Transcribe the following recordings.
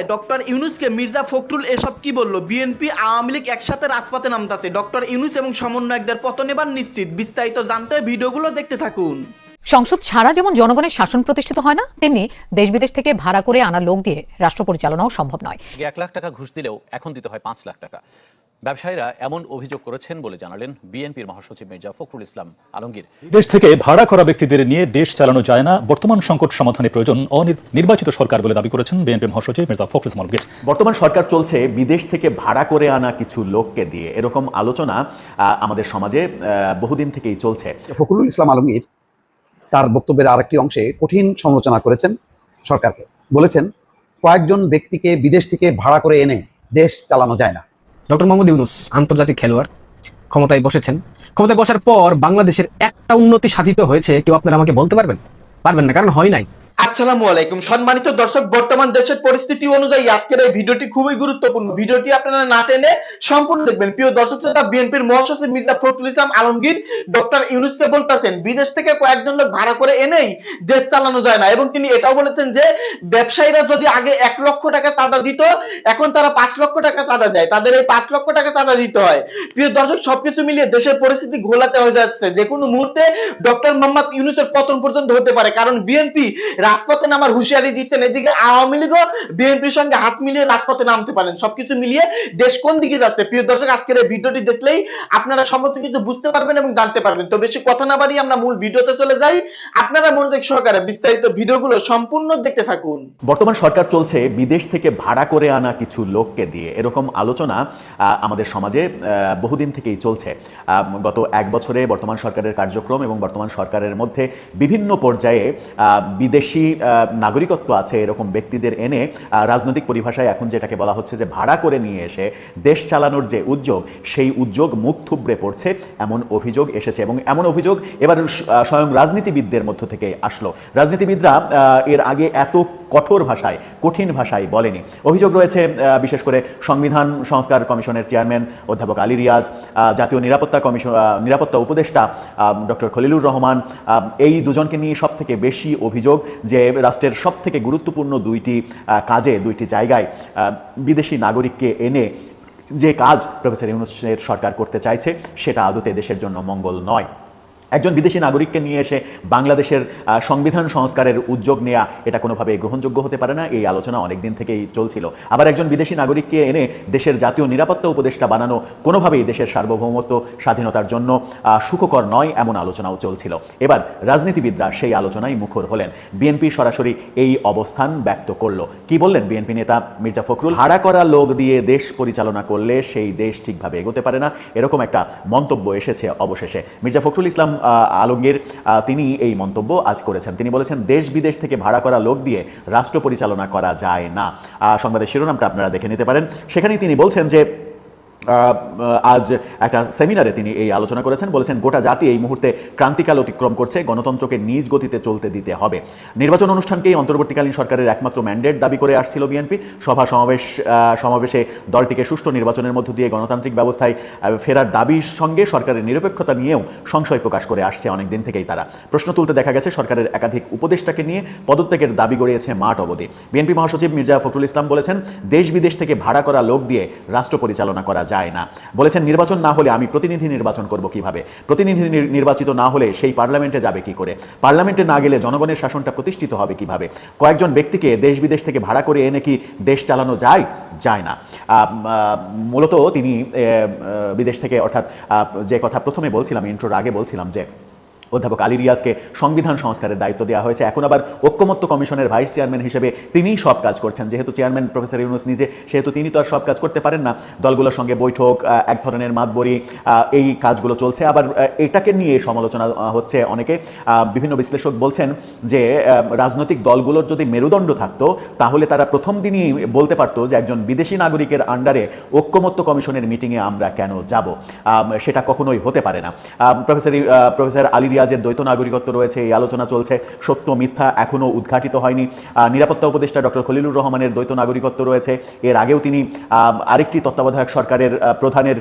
বাংলায় ডক্টর ইউনুসকে মির্জা ফখরুল এসব কি বলল? বিএনপি আওয়ামী লীগ একসাথে রাজপথে নামতাছে। ডক্টর ইউনুস এবং সমন্বয়কদের পতন এবার নিশ্চিত। বিস্তারিত জানতে ভিডিওগুলো দেখতে থাকুন। সংসদ ছাড়া যেমন জনগণের শাসন প্রতিষ্ঠিত হয় না তেমনি দেশ বিদেশ থেকে ভাড়া করে আনা লোক দিয়ে রাষ্ট্র পরিচালনাও সম্ভব নয়। এক লাখ টাকা ঘুষ দিলেও এখন দিতে হয় পাঁচ লাখ টাকা। ব্যবসায়ীরা এমন অভিযোগ করেছেন বলে জানালেন বিএনপির মহাসচিব মির্জা ফখরুল ইসলাম আলমগীর। দেশ থেকে ভাড়া করা ব্যক্তিদের নিয়ে দেশ চালানো যায় না বর্তমান সংকট সমাধানে প্রয়োজন অনির্বাচিত সরকার বলে দাবি করেছেন বিএনপি মহাসচিব মির্জা ফখরুল ইসলাম আলমগীর। বর্তমান সরকার চলছে বিদেশ থেকে ভাড়া করে আনা কিছু লোককে দিয়ে। এরকম আলোচনা আহ, আমাদের সমাজে আহ, বহুদিন থেকেই চলছে। ফখরুল ইসলাম আলমগীর তার বক্তব্যের আরেকটি অংশে কঠিন সমালোচনা করেছেন সরকারকে। বলেছেন কয়েকজন ব্যক্তিকে বিদেশ থেকে ভাড়া করে এনে দেশ চালানো যায় না। ডক্টর মোহাম্মদ ইউনুস, আন্তর্জাতিক খেলোয়াড়, ক্ষমতায় বসেছেন। ক্ষমতায় বসার পর বাংলাদেশের একটা উন্নতি সাধিত হয়েছে, কেউ আপনারা আমাকে বলতে পারবেন? পারবেন না, কারণ হয় নাই। আসসালামু আলাইকুম। সম্মানিত দর্শক, বর্তমান দেশের পরিস্থিতি অনুযায়ী আজকের এই ভিডিওটি খুবই গুরুত্বপূর্ণ। ভিডিওটি আপনারা না টেনে সম্পূর্ণ দেখবেন। প্রিয় দর্শক শ্রোতা, বিএনপির মহাসচিব মির্জা ফখরুল ইসলাম আলমগীর, ডক্টর ইউনুসকে বলতেছেন, বিদেশ থেকে কয়েকজন লোক ভাড়া করে এনেই দেশ চালানো যায় না। এবং তিনি এটাও বলেছেন যে, ব্যবসায়ীরা যদি আগে এক লক্ষ টাকা চাঁদা দিত, এখন তারা পাঁচ লক্ষ টাকা চাঁদা দেয়। তাদের এই পাঁচ লক্ষ টাকা চাঁদা দিতে হয়। প্রিয় দর্শক, সবকিছু মিলিয়ে দেশের পরিস্থিতি ঘোলাতে হয়ে যাচ্ছে। যে কোনো মুহূর্তে ডক্টর মোহাম্মদ ইউনুসের পতন পর্যন্ত হতে পারে। কারণ বিএনপি রাজপথে নামার হুঁশিয়ারি দিচ্ছেন এদিকে আওয়ামী লীগও বিএনপির সঙ্গে হাত মিলিয়ে রাজপথে নামতে পারেন। সবকিছু মিলিয়ে দেশ কোন দিকে যাচ্ছে? প্রিয় দর্শক, আজকের এই ভিডিওটি দেখলেই আপনারা সমস্ত কিছু বুঝতে পারবেন এবং জানতে পারবেন। তো বেশি কথা না বাড়িয়ে আমরা মূল ভিডিওতে চলে যাই। আপনারা মনোযোগ সহকারে বিস্তারিত ভিডিওগুলো সম্পূর্ণ দেখতে থাকুন। বর্তমান সরকার চলছে বিদেশ থেকে ভাড়া করে আনা কিছু লোককে দিয়ে। এরকম আলোচনা আমাদের সমাজে বহুদিন থেকেই চলছে। গত এক বছরে বর্তমান সরকারের কার্যক্রম এবং বর্তমান সরকারের মধ্যে বিভিন্ন পর্যায়ে বিদেশি নাগরিকত্ব আছে এরকম ব্যক্তিদের এনে রাজনৈতিক পরিভাষায় এখন যেটাকে বলা হচ্ছে যে ভাড়া করে নিয়ে এসে দেশ চালানোর যে উদ্যোগ, সেই উদ্যোগ মুখ থুবড়ে পড়ছে, এমন অভিযোগ এসেছে এবং এমন অভিযোগ এবার স্বয়ং রাজনীতিবিদদের মধ্য থেকে আসলো। রাজনীতিবিদরা এর আগে এত কঠোর ভাষায়, কঠিন ভাষায় বলেনি। অভিযোগ রয়েছে বিশেষ করে সংবিধান সংস্কার কমিশনের চেয়ারম্যান অধ্যাপক আলী রিয়াজ জাতীয় নিরাপত্তা কমিশন নিরাপত্তা উপদেষ্টা ডক্টর খলিলুর রহমান এই দুজনকে নিয়ে সব থেকে বেশি অভিযোগ যে রাষ্ট্রের সব থেকে গুরুত্বপূর্ণ দুইটি কাজে, দুইটি জায়গায় বিদেশি নাগরিককে এনে যে কাজ প্রফেসর ইউনুসের সরকার করতে চাইছে, সেটা আদতে দেশের জন্য মঙ্গল নয়। একজন বিদেশি নাগরিককে নিয়ে এসে বাংলাদেশের সংবিধান সংস্কারের উদ্যোগ নেওয়া এটা কোনোভাবে গ্রহণযোগ্য হতে পারে না। এই আলোচনা অনেক দিন থেকেই চলছিল। আবার একজন বিদেশি নাগরিককে এনে দেশের জাতীয় নিরাপত্তা উপদেষ্টা বানানো কোনোভাবেই দেশের সার্বভৌমত্ব, স্বাধীনতার জন্য সুখকর নয় এমন আলোচনাও চলছিল। এবার রাজনীতিবিদরা সেই আলোচনায় মুখর হলেন। বিএনপি সরাসরি এই অবস্থান ব্যক্ত করল। কি বললেন বিএনপি নেতা মির্জা ফখরুল? ভাড়া করা লোক দিয়ে দেশ পরিচালনা করলে সেই দেশ ঠিকভাবে এগোতে পারে না। এরকম একটা মন্তব্য এসেছে অবশেষে। মির্জা ফখরুল ইসলাম আলমগীর তিনি এই মন্তব্য আজ করেছেন। তিনি বলেছেন, দেশ বিদেশ থেকে ভাড়া করা লোক দিয়ে রাষ্ট্র পরিচালনা করা যায় না। সংবাদের শিরোনামটা আপনারা দেখে নিতে পারেন। সেখানেই তিনি বলছেন যে আজ একটা সেমিনারে তিনি এই আলোচনা করেছেন। বলেছেন, গোটা জাতি এই মুহূর্তে ক্রান্তিকাল অতিক্রম করছে, গণতন্ত্রকে নিজ গতিতে চলতে দিতে হবে। নির্বাচন অনুষ্ঠানকেই অন্তর্বর্তীকালীন সরকারের একমাত্র ম্যান্ডেট দাবি করে আসছিল বিএনপি। সভা সমাবেশ সমাবেশে দলটিকে সুষ্ঠু নির্বাচনের মধ্য দিয়ে গণতান্ত্রিক ব্যবস্থায় ফেরার দাবির সঙ্গে সরকারের নিরপেক্ষতা নিয়েও সংশয় প্রকাশ করে আসছে অনেক দিন থেকেই তারা। প্রশ্ন তুলতে দেখা গেছে, সরকারের একাধিক উপদেষ্টাকে নিয়ে পদত্যাগের দাবি গড়িয়েছে মাঠ অবধি। বিএনপি মহাসচিব মির্জা ফখরুল ইসলাম বলেছেন, দেশ বিদেশ থেকে ভাড়া করা লোক দিয়ে রাষ্ট্র পরিচালনা করা যায় না। বলেছেন, নির্বাচন না হলে আমি প্রতিনিধি নির্বাচন করব কীভাবে? প্রতিনিধি নির্বাচিত না হলে সেই পার্লামেন্টে যাবে কি করে? পার্লামেন্টে না গেলে জনগণের শাসনটা প্রতিষ্ঠিত হবে কীভাবে? কয়েকজন ব্যক্তিকে দেশ বিদেশ থেকে ভাড়া করে এনে কি দেশ চালানো যায়? যায় না। মূলত তিনি বিদেশ থেকে অর্থাৎ যে কথা প্রথমে বলছিলাম, ইন্ট্রোর আগে বলছিলাম যে অধ্যাপক আলী রিয়াজকে সংবিধান সংস্কারের দায়িত্ব দেওয়া হয়েছে। এখন আবার ঐক্যমত্য কমিশনের ভাইস চেয়ারম্যান হিসেবে তিনিই সব কাজ করছেন। যেহেতু চেয়ারম্যান প্রফেসর ইউনুস নিজে, সেহেতু তিনি তো আর সব কাজ করতে পারেন না। দলগুলোর সঙ্গে বৈঠক এক ধরনের মাতবরি এই কাজগুলো চলছে। আবার এটাকে নিয়ে সমালোচনা হচ্ছে অনেকে বিভিন্ন বিশ্লেষক বলছেন যে রাজনৈতিক দলগুলোর যদি মেরুদণ্ড থাকতো, তাহলে তারা প্রথম দিনই বলতে পারতো যে একজন বিদেশি নাগরিকের আন্ডারে ঐক্যমত্য কমিশনের মিটিংয়ে আমরা কেন যাব। সেটা কখনোই হতে পারে না। প্রফেসর প্রফেসর আলী রিয়াজের দ্বৈত নাগরিকত্ব রয়েছে এই আলোচনা চলছে। সত্য মিথ্যা এখনও উদ্ঘাটিত হয়নি। নিরাপত্তা উপদেষ্টা ডক্টর খলিলুর রহমানের দ্বৈত নাগরিকত্ব রয়েছে। এর আগেও তিনি আরেকটি তত্ত্বাবধায়ক সরকারের প্রধানের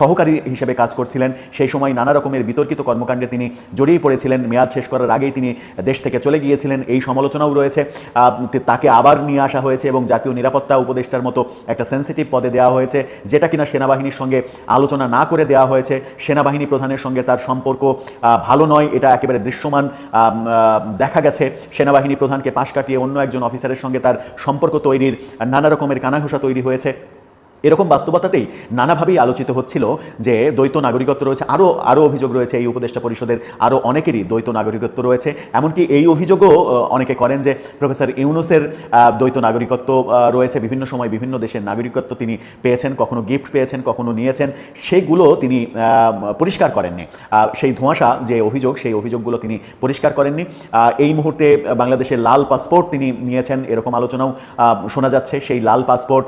সহকারী হিসেবে কাজ করছিলেন। সেই সময় নানা রকমের বিতর্কিত কর্মকাণ্ডে তিনি জড়িয়ে পড়েছিলেন। মেয়াদ শেষ করার আগেই তিনি দেশ থেকে চলে গিয়েছিলেন। এই সমালোচনাও রয়েছে। তাকে আবার নিয়ে আসা হয়েছে এবং জাতীয় নিরাপত্তা উপদেষ্টার মতো একটা সেন্সিটিভ পদে দেওয়া হয়েছে যেটা কিনা সেনাবাহিনীর সঙ্গে আলোচনা না করে দেওয়া হয়েছে। সেনাবাহিনী প্রধানের সঙ্গে তার সম্পর্ক আহ, ভালো নয়, এটা একেবারে দৃশ্যমান দেখা গেছে। সেনাবাহিনী প্রধানকে পাশ কাটিয়ে অন্য একজন অফিসারের সঙ্গে তার সম্পর্ক তৈরির নানা রকমের কানাঘোষা তৈরি হয়েছে। এরকম বাস্তবতাতেই নানাভাবেই আলোচিত হচ্ছিল যে দ্বৈত নাগরিকত্ব রয়েছে আরও আরও অভিযোগ রয়েছে এই উপদেষ্টা পরিষদের আরও অনেকেরই দ্বৈত নাগরিকত্ব রয়েছে। এমনকি এই অভিযোগও অনেকে করেন যে প্রফেসর ইউনুসের দ্বৈত নাগরিকত্ব রয়েছে। বিভিন্ন সময় বিভিন্ন দেশের নাগরিকত্ব তিনি পেয়েছেন, কখনো গিফট পেয়েছেন, কখনো নিয়েছেন। সেগুলো তিনি পরিষ্কার করেননি। সেই ধোঁয়াশা যে অভিযোগ, সেই অভিযোগগুলো তিনি পরিষ্কার করেননি। এই মুহূর্তে বাংলাদেশের লাল পাসপোর্ট তিনি নিয়েছেন, এরকম আলোচনাও শোনা যাচ্ছে। সেই লাল পাসপোর্ট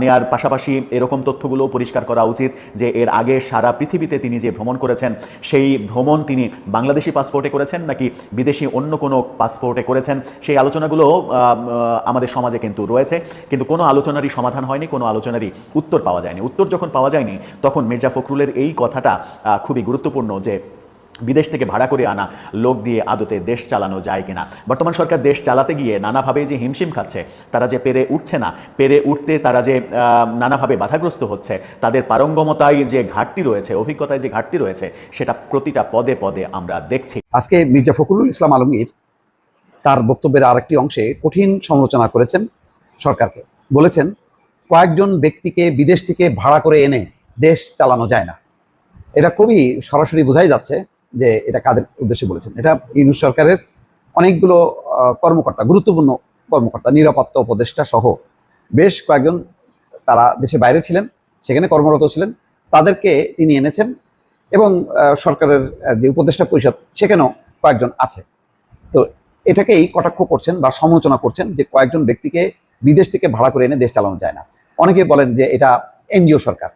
নেয়ার পাশাপাশি এরকম তথ্যগুলো পরিষ্কার করা উচিত যে এর আগে সারা পৃথিবীতে তিনি যে ভ্রমণ করেছেন, সেই ভ্রমণ তিনি বাংলাদেশি পাসপোর্টে করেছেন নাকি বিদেশি অন্য কোনো পাসপোর্টে করেছেন, সেই আলোচনাগুলো আমাদের সমাজে কিন্তু রয়েছে। কিন্তু কোনো আলোচনারই সমাধান হয়নি, কোনো আলোচনারই উত্তর পাওয়া যায়নি। উত্তর যখন পাওয়া যায়নি, তখন মির্জা ফখরুলের এই কথাটা খুবই গুরুত্বপূর্ণ যে বিদেশ থেকে ভাড়া করে আনা লোক দিয়ে আদতে দেশ চালানো যায় কিনা। বর্তমান সরকার দেশ চালাতে গিয়ে নানাভাবে যে হিমশিম খাচ্ছে, তারা যে পেরে উঠছে না, পেরে উঠতে তারা যে নানাভাবে বাধাগ্রস্ত হচ্ছে, তাদের পারঙ্গমতায় যে ঘাটতি রয়েছে, অভিজ্ঞতায় যে ঘাটতি রয়েছে, সেটা প্রতিটা পদে পদে আমরা দেখছি। আজকে মির্জা ফখরুল ইসলাম আলমগীর তার বক্তব্যের আরেকটি অংশে কঠিন সমালোচনা করেছেন সরকারকে। বলেছেন, কয়েকজন ব্যক্তিকে বিদেশ থেকে ভাড়া করে এনে দেশ চালানো যায় না। এটা খুবই সরাসরি বোঝাই যাচ্ছে যে এটা কাদের উদ্দেশ্যে বলেছেন? এটা ইউনুস সরকারের অনেকগুলো কর্মকর্তা, গুরুত্বপূর্ণ কর্মকর্তা, নিরাপত্তা উপদেষ্টা সহ বেশ কয়েকজন তারা দেশে বাইরে ছিলেন, সেখানে কর্মরত ছিলেন। তাদেরকে তিনি এনেছেন এবং সরকারের যে উপদেষ্টা পরিষদ, সেখানেও কয়েকজন আছে। তো এটাকেই কটাক্ষ করছেন বা সমালোচনা করছেন যে কয়েকজন ব্যক্তিকে বিদেশ থেকে ভাড়া করে এনে দেশ চালানো যায় না। অনেকে বলেন যে এটা এনজিও সরকার।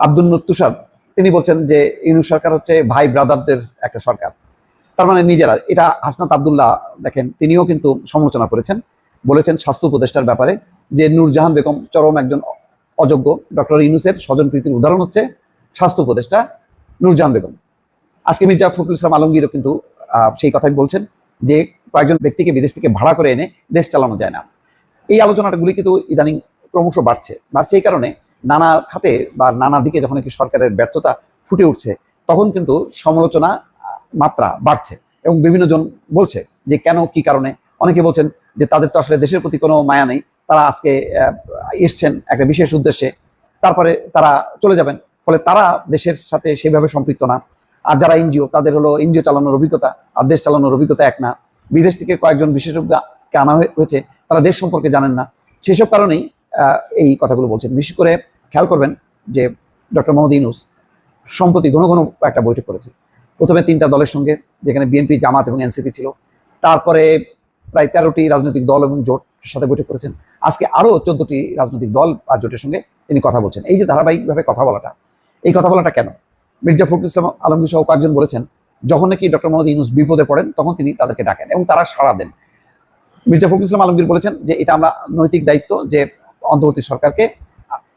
আব্দুল তুষার তিনি বলছেন যে ইউনুস সরকার হচ্ছে ভাই ব্রাদারদের একটা সরকার। তার মানে নিজেরা, এটা হাসনাত আবদুল্লাহ দেখেন, তিনিও কিন্তু সমালোচনা করেছেন। বলেছেন স্বাস্থ্য উপদেষ্টার ব্যাপারে যে নূরজাহান বেগম চরম একজন অযোগ্য। ডক্টর ইউনুসের স্বজন প্রীতির উদাহরণ হচ্ছে স্বাস্থ্য উপদেষ্টা নূরজাহান বেগম। আজকে মির্জা ফখরুল ইসলাম আলমগীরও কিন্তু সেই কথাই বলছেন যে কয়েকজন ব্যক্তিকে বিদেশ থেকে ভাড়া করে এনে দেশ চালানো যায় না। এই আলোচনাটাগুলি কিন্তু ইদানিং ক্রমশ বাড়ছে। বাড়ছে এই কারণে নানা খাতে বা নানা দিকে যখন একটি সরকারের ব্যর্থতা ফুটে উঠছে, তখন কিন্তু সমালোচনা মাত্রা বাড়ছে এবং বিভিন্ন জন বলছে যে কেন, কি কারণে? অনেকে বলছেন যে তাদের তো আসলে দেশের প্রতি কোনো মায়া নেই, তারা আজকে এসছেন একটা বিশেষ উদ্দেশ্যে, তারপরে তারা চলে যাবেন, ফলে তারা দেশের সাথে সেভাবে সম্পৃক্ত না। আর যারা এনজিও, তাদের হলো এনজিও চালানোর অভিজ্ঞতা, আর দেশ চালানোর অভিজ্ঞতা এক না। বিদেশ থেকে কয়েকজন বিশেষজ্ঞকে আনা হয়ে- হয়েছে, তারা দেশ সম্পর্কে জানেন না। সেসব কারণেই এই কথাগুলো বলছেন। বিশেষ করে খেয়াল করবেন যে ডক্টর মোহাম্মদ ইউনুস সম্প্রতি ঘন ঘন একটা বৈঠক করেছে। প্রথমে তিনটা দলের সঙ্গে, যেখানে বিএনপি, জামাত এবং এনসিপি ছিল। তারপরে প্রায় তেরোটি রাজনৈতিক দল এবং জোটের সাথে বৈঠক করেছেন। আজকে আরও চোদ্দটি রাজনৈতিক দল আর জোটের সঙ্গে তিনি কথা বলছেন। এই যে ধারাবাহিকভাবে কথা বলাটা, এই কথা বলাটা কেন? মির্জা ফখরুল ইসলাম আলমগীর সহ কয়েকজন বলেছেন, যখন নাকি ডক্টর মোহাম্মদ ইউনুস বিপদে পড়েন, তখন তিনি তাদেরকে ডাকেন এবং তারা সাড়া দেন। মির্জা ফখরুল ইসলাম আলমগীর বলেছেন যে এটা আমরা নৈতিক দায়িত্ব যে অন্তর্বর্তী সরকারকে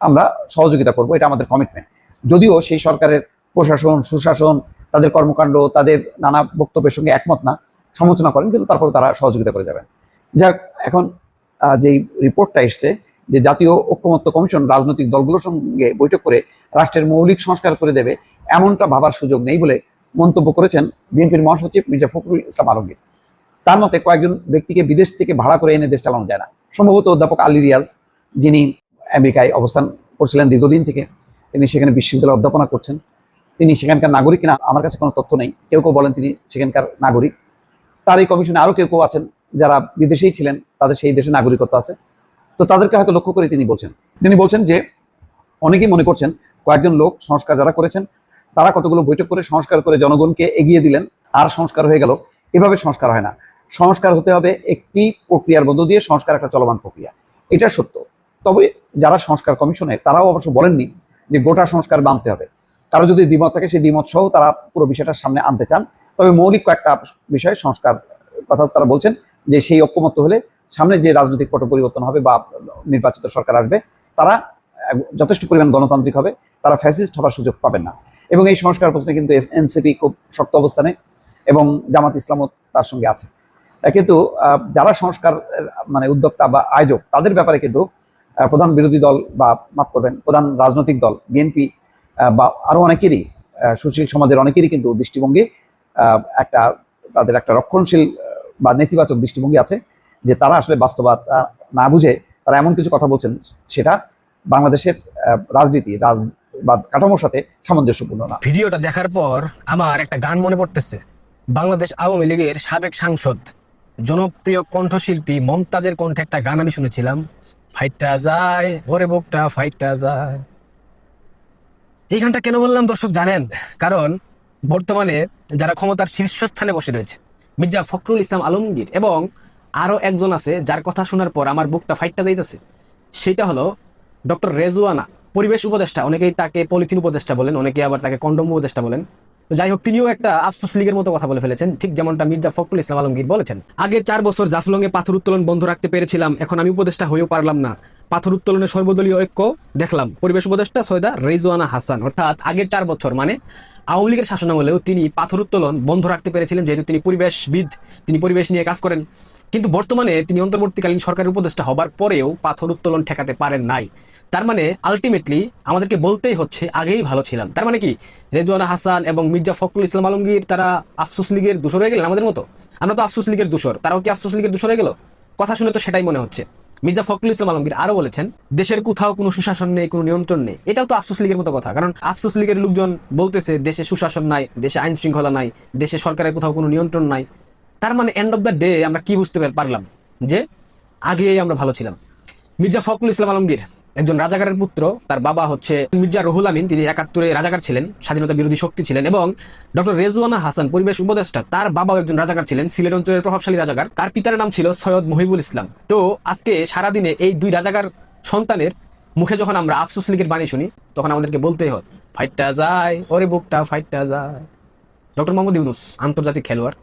আমরা সহযোগিতা করব, এটা আমাদের কমিটমেন্ট যদিও সেই সরকারের প্রশাসন, সুশাসন, তাদের কর্মকাণ্ড, তাদের নানা বক্তব্যের সঙ্গে একমত না, সমালোচনা করেন, কিন্তু তারপরে তারা সহযোগিতা করে যাবেন। যাক, এখন যেই রিপোর্টটা এসছে, যে জাতীয় ঐক্যমত্য কমিশন রাজনৈতিক দলগুলোর সঙ্গে বৈঠক করে রাষ্ট্রের মৌলিক সংস্কার করে দেবে, এমনটা ভাবার সুযোগ নেই বলে মন্তব্য করেছেন বিএনপির মহাসচিব মির্জা ফখরুল ইসলাম আলমগীর। তার মতে কয়েকজন ব্যক্তিকে বিদেশ থেকে ভাড়া করে এনে দেশ চালানো যায় না। সম্ভবত অধ্যাপক আলী রিয়াজ, যিনি আমেরিকায় অবস্থান করছিলেন দীর্ঘদিন থেকে। তিনি সেখানে বিশ্ববিদ্যালয়ে অধ্যাপনা করছেন। তিনি সেখানকার নাগরিক কিনা আমার কাছে কোনো তথ্য নেই। কেউ কেউ বলেন তিনি সেখানকার নাগরিক। তার এই কমিশনে আরও কেউ কেউ আছেন যারা বিদেশেই ছিলেন, তাদের সেই দেশে নাগরিকত্ব আছে। তো তাদেরকে হয়তো লক্ষ্য করে তিনি বলছেন। তিনি বলছেন যে, অনেকেই মনে করছেন কয়েকজন লোক সংস্কার যারা করেছেন, তারা কতগুলো বৈঠক করে সংস্কার করে জনগণকে এগিয়ে দিলেন আর সংস্কার হয়ে গেল। এভাবে সংস্কার হয় না। সংস্কার হতে হবে একটি প্রক্রিয়ার মধ্য দিয়ে সংস্কার একটা চলমান প্রক্রিয়া। এটা সত্য। তবে যারা সংস্কার কমিশনে তারাও অবশ্য বলেননি যে গোটা সংস্কার মানতে হবে। কারও যদি দ্বিমত থাকে, সেই দ্বিমত সহ তারা পুরো বিষয়টা সামনে আনতে চান। তবে মৌলিক কয়েকটা বিষয়ে সংস্কার কথা তারা বলছেন যে সেই ঐক্যমত্য হলে সামনে যে রাজনৈতিক পট পরিবর্তন হবে বা নির্বাচিত সরকার আসবে, তারা যথেষ্ট পরিমাণ গণতান্ত্রিক হবে, তারা ফ্যাসিস্ট হবার সুযোগ পাবেন না। এবং এই সংস্কার প্রশ্নে কিন্তু এনসিপি খুব শক্ত অবস্থানে এবং জামাত ইসলামও তার সঙ্গে আছে। কিন্তু যারা সংস্কার মানে উদ্যোক্তা বা আয়োজক, তাদের ব্যাপারে কিন্তু প্রধান বিরোধী দল বা মাফ করবেন, প্রধান রাজনৈতিক দল, বিএনপি বা আরও অনেকেরই সুশীল সমাজের অনেকেরই কিন্তু দৃষ্টিভঙ্গি একটা তাদের একটা রক্ষণশীল বা নেতিবাচক দৃষ্টিভঙ্গি আছে যে তারা আসলে বাস্তবতা না বুঝে তারা এমন কিছু কথা বলছেন সেটা বাংলাদেশের রাজনীতি রাজ বা কাঠামোর সাথে সামঞ্জস্যপূর্ণ না। ভিডিওটা দেখার পর আমার একটা গান মনে পড়তেছে। বাংলাদেশ আওয়ামী লীগের সাবেক সাংসদ, জনপ্রিয় কণ্ঠশিল্পী মমতাজের কণ্ঠে একটা গান আমি শুনেছিলাম। ফাইটটা যায় ওরে বুকটা ফাইটটা যায়। এই গানটা কেন বললাম দর্শক জানেন? কারণ বর্তমানে যারা ক্ষমতার শীর্ষস্থানে বসে রয়েছে, মির্জা ফখরুল ইসলাম আলমগীর এবং আরও একজন আছে যার কথা শোনার পর আমার বুকটা ফাইটটা যাইতেছে, সেটা হলো ডক্টর রেজুয়ানা পরিবেশ উপদেষ্টা। অনেকেই তাকে পলিথিন উপদেষ্টা বলেন অনেকে আবার তাকে কন্ডম উপদেষ্টা বলেন। তো যাই হোক, তিনিও একটা আফসোস লীগের মতো কথা বলে ফেলেছেন। ঠিক যেমনটা মির্জা ফখরুল ইসলাম আলমগীর বলেছেন। আগের চার বছর জাফলংয়ে পাথর উত্তোলন বন্ধ রাখতে পেরেছিলাম, এখন আমি উপদেষ্টা হয়েও পারলাম না। পাথর উত্তোলনের সর্বদলীয় ঐক্য দেখলাম। পরিবেশ উপদেষ্টা সৈয়দা রেজওয়ানা হাসান। অর্থাৎ আগের চার বছর মানে আওয়ামী লীগের শাসনামলেও তিনি পাথর উত্তোলন বন্ধ রাখতে পেরেছিলেন, যেহেতু তিনি পরিবেশবিদ, তিনি পরিবেশ নিয়ে কাজ করেন। কিন্তু বর্তমানে তিনি অন্তর্বর্তীকালীন সরকারের উপদেষ্টা হবার পরেও পাথর উত্তোলন ঠেকাতে পারেন নাই। তার মানে আলটিমেটলি আমাদেরকে বলতেই হচ্ছে, আগেই ভালো ছিলাম। তার মানে কি? রেজওয়ানা হাসান এবং মির্জা ফখরুল ইসলাম আলমগীর তারা আফসোস লীগের দূষর হয়ে গেলেন আমাদের মতো? আমরা তো আফসোস লীগের দূষর। তারাও কি আফসোস লীগের দূষর হয়ে গেল? কথা শুনে তো সেটাই মনে হচ্ছে। মির্জা ফখরুল ইসলাম আলমগীর আরও বলেছেন, দেশের কোথাও কোনো সুশাসন নেই, কোনো নিয়ন্ত্রণ নেই। এটাও তো আফসোস লীগের মতো কথা। কারণ আফসোস লীগের লোকজন বলতেছে, দেশে সুশাসন নাই, দেশে আইন শৃঙ্খলা নাই, দেশে সরকারের কোথাও কোনো নিয়ন্ত্রণ নাই। তার মানে এন্ড অফ দ্য ডে আমরা কি বুঝতে পারলাম? যে আগেই আমরা ভালো ছিলাম। মির্জা ফখরুল ইসলাম আলমগীর একজন রাজাকারের পুত্র, তার বাবা হচ্ছে মির্জা রহুল আমিন, তিনি একাত্তরে রাজাকার ছিলেন, স্বাধীনতা বিরোধী শক্তি ছিলেন এবং ডক্টর রেজওয়ানা হাসান, পরিবেশ উপদেষ্টা, তার বাবাও একজন রাজাকার ছিলেন, সিলেট অঞ্চলের প্রভাবশালী রাজাকার। তার পিতার নাম ছিল সৈয়দ মহিবুল ইসলাম। তো আজকে সারাদিনে এই দুই রাজাকার সন্তানের মুখে যখন আমরা আফসোস লীগের বাণী শুনি, তখন আমাদেরকে বলতেই হয়, ফাইটটা যায়, ওরে বুকটা, ফাইটটা যায়। ডক্টর মোহাম্মদ ইউনুস, আন্তর্জাতিক খেলোয়াড়,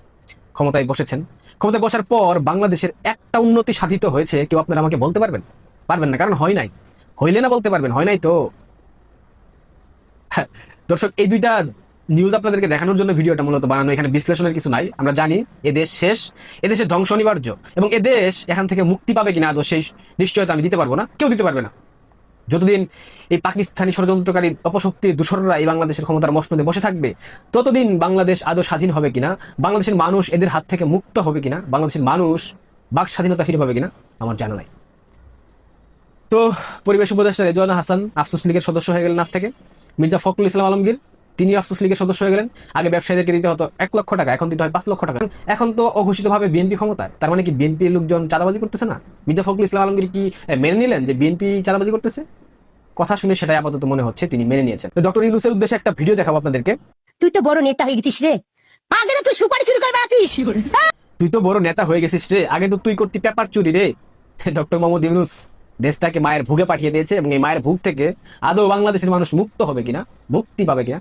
ক্ষমতায় বসেছেন। ক্ষমতায় বসার পর বাংলাদেশের একটা উন্নতি সাধিত হয়েছে, কেউ আপনারা আমাকে বলতে পারবেন? পারবেন না, কারণ হয় নাই। হইলে না বলতে পারবেন হয় নাই তো? হ্যাঁ, দর্শক এই দুইটা নিউজ আপনাদেরকে দেখানোর জন্য ভিডিওটা মূলত বানানো এখানে বিশ্লেষণের কিছু নাই। আমরা জানি এ দেশ শেষ এদেশের ধ্বংস অনিবার্য এবং এ দেশ এখান থেকে মুক্তি পাবে কিনা আদৌ সেই নিশ্চয়তা আমি দিতে পারব না কেউ দিতে পারবে না। যতদিন এই পাকিস্তানি ষড়যন্ত্রকারী অপশক্তির দূষররা এই বাংলাদেশের ক্ষমতার মসনদে বসে থাকবে ততদিন বাংলাদেশ আদৌ স্বাধীন হবে কিনা বাংলাদেশের মানুষ এদের হাত থেকে মুক্ত হবে কিনা বাংলাদেশের মানুষ বাক স্বাধীনতা ফিরে পাবে কিনা আমার জানা নাই। তো পরিবেশ উপদেষ্টা রেজওয়ানা হাসান আফসোস লীগের সদস্য হয়ে গেলেন আজ থেকে। মির্জা ফখরুল ইসলাম আলমগীর তিনি আফসোস লীগের সদস্য হয়ে গেলেন। আগে ব্যবসায়ীদেরকে দিতে হতো এক লক্ষ টাকা এখন দিতে হয় পাঁচ লক্ষ টাকা। এখন তো অঘোষিতভাবে বিএনপি ক্ষমতায় তার মানে কি বিএনপির লোকজন চাঁদাবাজি করতেছে না? মির্জা ফখরুল ইসলাম আলমগীর কি মেনে নিলেন যে বিএনপি চাঁদাবাজি করতেছে? কথা শুনে সেটাই আপাতত মনে হচ্ছে তিনি মেনে নিয়েছেন। তো ডক্টর ইউনুসের উদ্দেশ্যে একটা ভিডিও দেখাবো আপনাদেরকে। তুই তো বড় নেতা হয়ে গেছিস রে। আগে তো তুই সুপারি চুরি করে বেড়াতিস। তুই তো বড় নেতা হয়ে গেছিস রে আগে তো তুই করতি পেপার চুরি রে। ডক্টর মোহাম্মদ ইউনুস দেশটাকে মায়ের ভুগে পাঠিয়ে দিয়েছে এবং এই মায়ের ভুগ থেকে আদৌ বাংলাদেশের মানুষ মুক্ত হবে কিনা, মুক্তি পাবে কিনা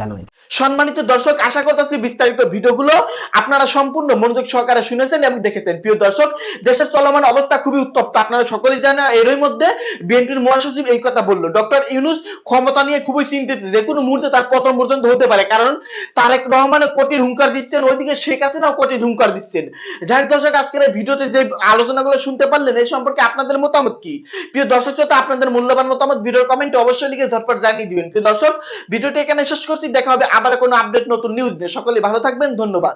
জানো সম্মানিত দর্শক, আশা করতেছি বিস্তারিত ভিডিওগুলো আপনারা সম্পূর্ণ মনোযোগ সহকারে শুনেছেন এবং দেখেছেন। প্রিয় দর্শক, দেশের চলমান অবস্থা খুবই উত্তপ্ত। আপনারা সকলেই জানেন, এরই মধ্যে বিএনপির মহাসচিব এই কথা বলল। ডক্টর ইউনুস ক্ষমতা নিয়ে খুবই চিন্তিত যে কোনো মুহূর্তে তার পতন পর্যন্ত হতে পারে। কারণ তারেক রহমানে কোটির হুঙ্কার দিচ্ছেন, ওইদিকে শেখ হাসিনাও কোটির হুঙ্কার দিচ্ছেন। যাই দর্শক, আজকের এই ভিডিওতে যে আলোচনাগুলো শুনতে পারলেন এই সম্পর্কে আপনাদের মতামত কি? প্রিয় দর্শক শ্রোতা, আপনাদের মূল্যবান মতামত ভিডিওর কমেন্টে অবশ্যই লিখে ঝটপট জানিয়ে দিবেন। প্রিয় দর্শক, ভিডিওটি এখানে শেষ করছি। দেখা হবে আবার কোনো আপডেট নতুন নিউজ নিয়ে। সকলে ভালো থাকবেন ধন্যবাদ।